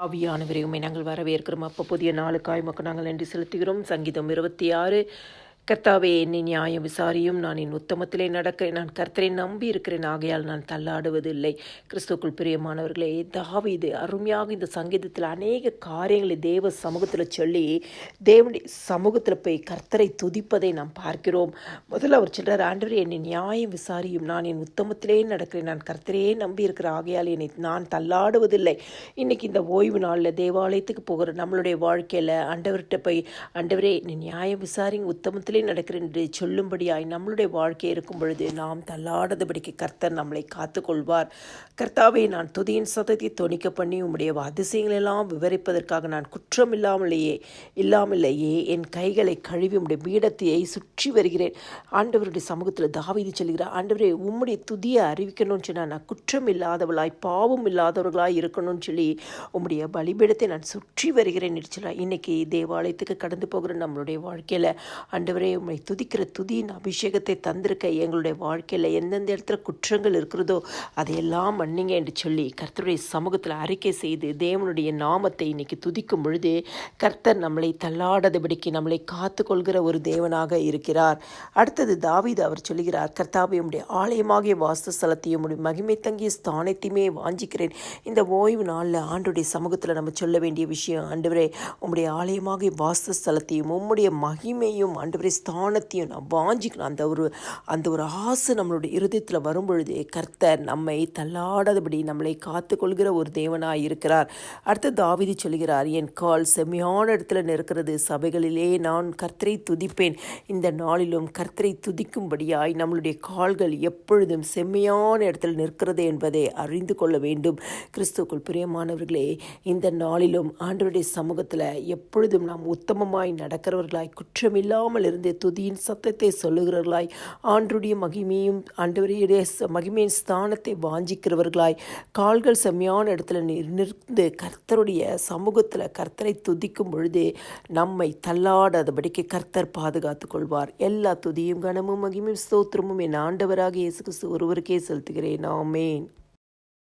ஆவியானவரை உம்மை நாங்கள் வரவேற்கிறோம். அப்போ புதிய நாளுக்காய் மக்கள் நாங்கள் நன்றி செலுத்துகிறோம். சங்கீதம் இருபத்தி ஆறு. கர்த்தாவே என்னை நியாயம் விசாரியும். நான் என் உத்தமத்திலே நடக்கிறேன். நான் கர்த்தரை நம்பி இருக்கிறேன். ஆகையால் நான் தள்ளாடுவதில்லை. கிறிஸ்துக்குள் பிரியமானவர்களே இது அருமையாக இந்த சங்கீதத்தில் அநேக காரியங்களை தேவ சமூகத்தில் சொல்லி தேவனுடைய சமூகத்தில் போய் கர்த்தரை துதிப்பதை நாம் பார்க்கிறோம். முதல்ல அவர் சொல்கிறார் ஆண்டவர் என்னை நியாயம் விசாரியும். நான் என் உத்தமத்திலே நடக்கிறேன். நான் கர்த்தரையே நம்பி இருக்கிற ஆகையால் என்னை நான் தள்ளாடுவதில்லை. இன்னைக்கு இந்த ஓய்வு நாளில் தேவாலயத்துக்கு போகிற நம்மளுடைய வாழ்க்கையில் ஆண்டவர்கிட்ட போய் ஆண்டவரே என்னை நியாயம் விசாரிங்க உத்தமத்திலே நடக்கிறேன் என்று சொல்லும்படியாய் நம்மளுடைய வாழ்க்கை இருக்கும் பொழுது நாம் தள்ளாடதபடிக்கு கர்த்தர் நம்மளை காத்துக்கொள்வார். கர்த்தாவை நான் துதியின் சதத்தை தொனிக்க பண்ணி உம்முடைய அதிசயங்களெல்லாம் விவரிப்பதற்காக நான் குற்றம் இல்லாமலேயே இல்லாமலேயே என் கைகளை கழுவி உம்முடைய பீடத்தையை சுற்றி வருகிறேன். ஆண்டவருடைய சமூகத்தில் தாவிதி சொல்கிறார் ஆண்டவரே உம்முடைய துதியை அறிவிக்கணும்னு சொன்னால் நான் குற்றம் இல்லாதவளாய் பாவம் இல்லாதவர்களாய் இருக்கணும்னு சொல்லி உம்முடைய பலிபீடத்தை நான் சுற்றி வருகிறேன் என்று இன்னைக்கு தேவாலயத்துக்கு கடந்து போகிற நம்மளுடைய வாழ்க்கையில் ஆண்டவரே உம்மை துதிக்கிற துதியின் அபிஷேகத்தை தந்திருக்க எங்களுடைய வாழ்க்கையில் எந்தெந்த இடத்துல குற்றங்கள் இருக்கிறதோ அதையெல்லாம் மன்னிங்க என்று சொல்லி கர்த்தருடைய சமூகத்தில் அறிக்கை செய்து தேவனுடைய நாமத்தை இன்னைக்கு துதிக்கும் பொழுது கர்த்தர் நம்மளை தள்ளாடதபடிக்கு நம்மளை காத்து கொள்கிற ஒரு தேவனாக இருக்கிறார். அடுத்தது தாவீது அவர் சொல்லுகிறார் கர்த்தாவை உம்முடைய ஆலயமாகிய வாசஸ்தலத்தையும் மகிமை தங்கிய ஸ்தானத்தையுமே வாஞ்சிக்கிறேன். இந்த ஓய்வு நாளில் ஆண்டுடைய சமூகத்தில் நம்ம சொல்ல வேண்டிய விஷயம் ஆண்டவரே உம்முடைய ஆலயமாகிய வாசஸ்தலத்தையும் உம்முடைய மகிமையும் ஆண்டவரே ஸ்தானத்தையும் நான் வாஞ்சிக்கணும். அந்த ஒரு அந்த ஒரு ஆசை நம்மளுடைய இருதயத்தில் வரும்பொழுது கர்த்தர் நம்மை தள்ளாடாதபடி நம்மளை காத்துக்கொள்கிற ஒரு தேவனாய் இருக்கிறார். அடுத்து தாவிதி சொல்கிறார் என் கால் செம்மையான இடத்துல நிற்கிறது. சபைகளிலே நான் கர்த்தரை துதிப்பேன். இந்த நாளிலும் கர்த்தரை துதிக்கும்படியாய் நம்மளுடைய கால்கள் எப்பொழுதும் செம்மையான இடத்தில் நிற்கிறது என்பதை அறிந்து கொள்ள வேண்டும். கிறிஸ்துக்குள் பிரியமானவர்களே இந்த நாளிலும் ஆண்டவருடைய சமூகத்தில் எப்பொழுதும் நாம் உத்தமமாய் நடக்கிறவர்களாய் குற்றமில்லாமல் இருந்து துதியின் சத்தத்தை சொல்லுகிறவர்களாய் ஆண்டுடைய மகிமையும் ஆண்டவருடைய மகிமையின் ஸ்தானத்தை வாஞ்சிக்கிறவர்களாய் கால்கள் செம்மையான இடத்துல நிற்- நிறுந்து கர்த்தருடைய சமூகத்தில் கர்த்தரை துதிக்கும் பொழுது நம்மை தள்ளாடாதபடிக்கு கர்த்தர் பாதுகாத்து கொள்வார். எல்லா துதியும் கனமும் மகிமையும் ஸ்தோத்திரமும் என் ஆண்டவராக இயேசு கிறிஸ்து ஒருவருக்கே செலுத்துகிறேன். ஆமேன்.